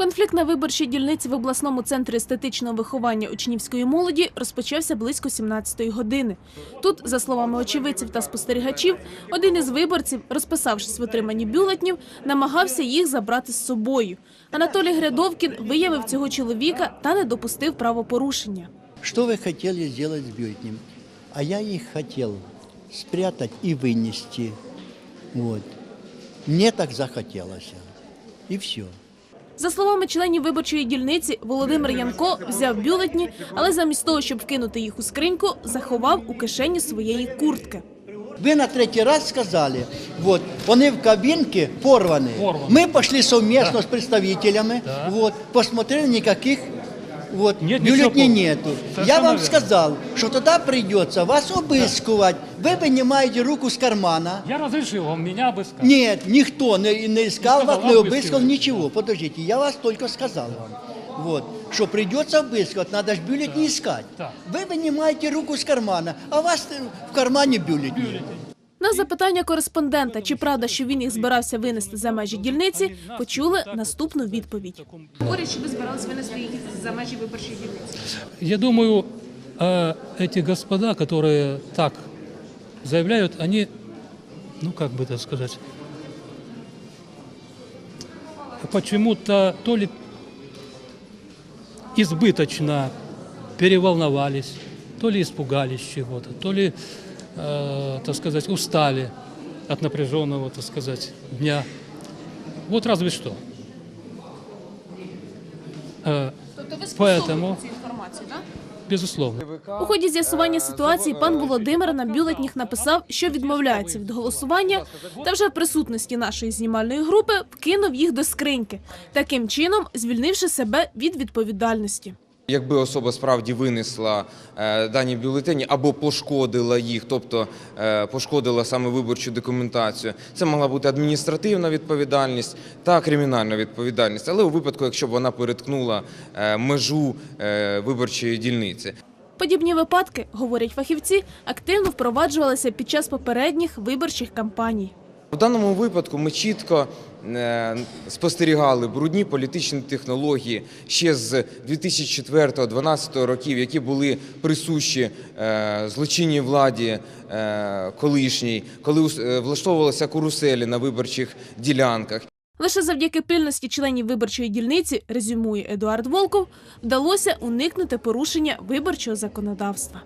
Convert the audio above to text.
Конфлікт на виборчій дільниці в обласному центрі естетичного виховання учнівської молоді розпочався близько 17-ї години. Тут, за словами очевидців та спостерігачів, один із виборців, розписавшись в отриманні бюлетнів, намагався їх забрати з собою. Анатолій Грядовкін виявив цього чоловіка та не допустив правопорушення. Что вы хотели сделать с бюллетнем? А я их хотел спрятать и вынести. Вот. Мне так захотелось. И все. За словами членів виборчої дільниці, Володимир Янко взяв бюлетні, але замість того, щоб вкинути їх у скриньку, заховав у кишені своєї куртки. Вы на третий раз сказали, вот, вони в кабинке порваны. Мы пошли совместно с представителями, вот, посмотрели, никаких вот, Нет бюллетней ничего. нету. Я Совершенно вам верно. сказал, что тогда придется вас обыскивать. Вы вынимаете руку с кармана. Я разрешил вам меня обыскать. Нет, никто не, не искал Не вас, сказал, не обыскивать. обыскал, ничего. Подождите, я вас только сказал вам. Вот, что придется обыскивать, надо же бюллетни искать. Так. Вы вынимаете руку с кармана, а у вас э, в кармане бюллетни. На запитання кореспондента, чи правда, що він їх збирався винести за межі дільниці, почули наступну відповідь. Говорять, що ви збиралися винести їх за межі виборчої дільниці. Я думаю, э, эти господа, которые так заявляют, они, ну как бы это сказать, почему-то то ли избыточно переволновались, то ли испугались чего-то, то ли, э, так сказать, устали от напряженного, так сказать, дня. Вот разве что. Э, Тобто ви Поэтому- цю інформацію, так? безусловно. У ході з'ясування ситуації пан Володимир на бюлетнях написав, що відмовляється від голосування, та вже в присутності нашої знімальної групи вкинув їх до скриньки, таким чином звільнивши себе від відповідальності. Якби особа справді винесла е, дані бюлетені або пошкодила їх, тобто е, пошкодила саме виборчу документацію, це могла бути адміністративна відповідальність та кримінальна відповідальність. Але у випадку, якщо б вона переткнула е, межу виборчої дільниці. Подібні випадки, говорять фахівці, активно впроваджувалися під час попередніх виборчих кампаній. В даному випадку ми чітко спостерігали брудні політичні технології ще з 2004-2012 років, які були присущі е, злочинній владі е, колишній, коли е, влаштовувалися каруселі на виборчих ділянках. Лише завдяки пильності членів виборчої дільниці, резюмує Едуард Волков, вдалося уникнути порушення виборчого законодавства.